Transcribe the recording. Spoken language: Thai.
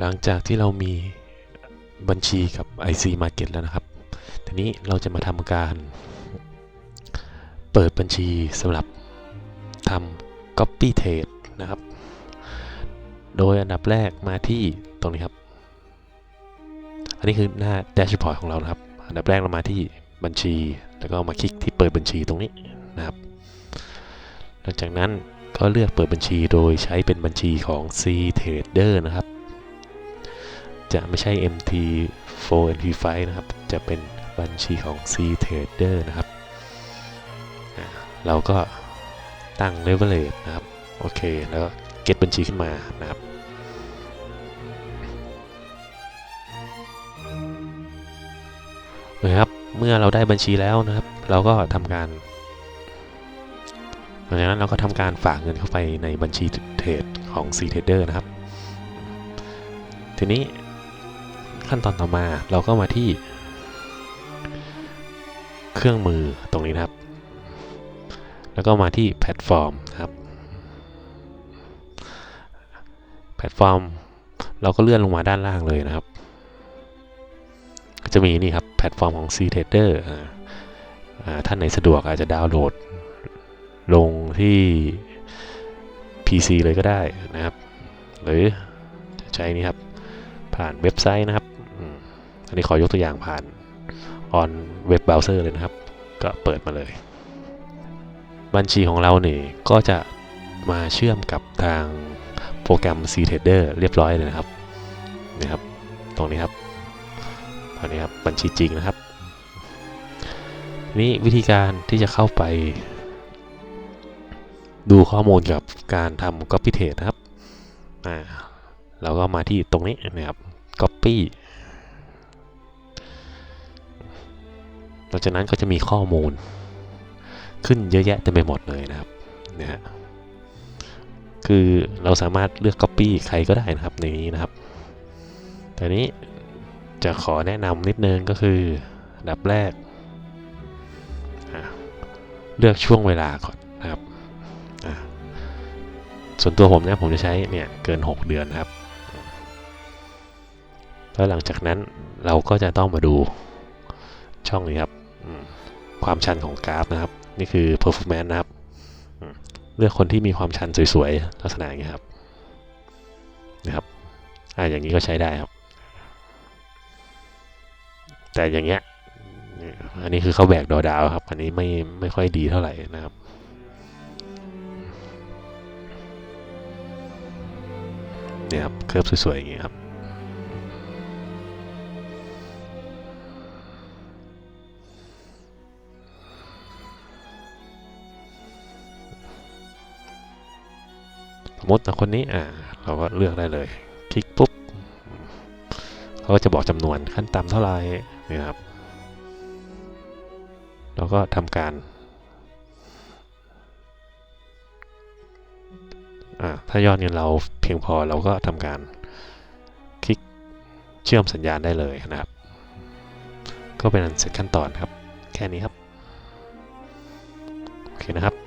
หลังจากที่เรามีบัญชีกับ IC Market แล้วนะครับ ทีนี้เราจะมาทำการ เปิดบัญชีสำหรับทำ Copy Trade นะครับ โดยอันดับแรกมาที่ตรงนี้ครับ อันนี้คือหน้าแดชบอร์ดของเรานะครับ อันดับแรกเรามาที่บัญชี แล้วก็มาคลิกที่เปิดบัญชีตรงนี้นะครับ หลังจากนั้นก็เลือกเปิดบัญชีโดยใช้เป็นบัญชีของ C Trader นะครับ จะไม่ใช่ MT4 MT5 นะครับ จะเป็นบัญชีของ C Trader นะครับ เราก็ตั้ง leverage นะครับ โอเค แล้วก็ get บัญชีขึ้นมานะครับนะครับ เมื่อเราได้บัญชีแล้วนะครับ เราก็ทำการหลังจากนั้นเราก็ทำการฝากเงินเข้าไปในบัญชีเทรดของ C Trader นะครับ ทีนี้ ขั้นตอนต่อมาเราก็มาที่ เครื่องมือตรงนี้นะครับ แล้วก็มาที่แพลตฟอร์มครับ แพลตฟอร์ม เราก็เลื่อนลงมาด้านล่างเลยนะครับ ก็จะมีนี่ครับแพลตฟอร์มของ C Trader อ่าอ่าท่านไหนสะดวกอาจจะดาวน์โหลด ลงที่ PC เลยก็ได้นะครับ หรือใช้นี่ครับ ผ่านเว็บไซต์นะครับอืมอันนี้ขอยกตัวอย่างผ่าน on web browser เลยนะครับ ก็เปิดมาเลย บัญชีของเราเนี่ยก็จะมาเชื่อมกับทางโปรแกรม C Trader เรียบร้อยเลยนะครับนี่ครับ ตรงนี้ครับตรงนี้ครับบัญชีจริงนะครับนี่วิธีการที่จะเข้าไป ดูข้อมูลกับการทำ copy trade นะครับ อ่า เราก็มาที่ตรงนี้นะครับ copy หลังจากนั้นก็จะมีข้อมูล ขึ้นเยอะแยะเต็มไปหมดเลยนะครับนะฮะคือเราสามารถเลือก copy ใครก็ได้นะครับในนี้นะครับแต่นี้จะขอแนะนำนิดนึงก็คือดับแรก เลือกช่วงเวลาก่อนนะครับส่วนตัวผมเนี่ยผมจะใช้เนี่ยเกิน 6 เดือนนะครับ แล้วหลังจากนั้นเราก็จะต้องมาดูช่องนี้ครับความชันของกราฟนะครับ นี่คือ performance นะครับเลือกคนที่มีความชันสวยๆลักษณะอย่างนี้ครับนะครับอ่าอย่างนี้ก็ใช้ได้ครับ แต่อย่างเงี้ยอันนี้คือเขาแบกดอดาวครับ อันนี้ไม่ไม่ค่อยดีเท่าไหร่นะครับเนี่ยครับเคิร์ฟสวยๆอย่างงี้ครับ สมมตินะคนนี้อ่าเราก็เลือกได้เลย คลิกปุ๊บเขาก็จะบอกจำนวนขั้นต่ำเท่าไหร่นี่ครับเราก็ทำการถ้ายอดเงินเราเพียงพอเราก็ทำการคลิกเชื่อมสัญญาณได้เลยนะครับ ก็เป็นอันเสร็จขั้นตอนครับ แค่นี้ครับ โอเคนะครับ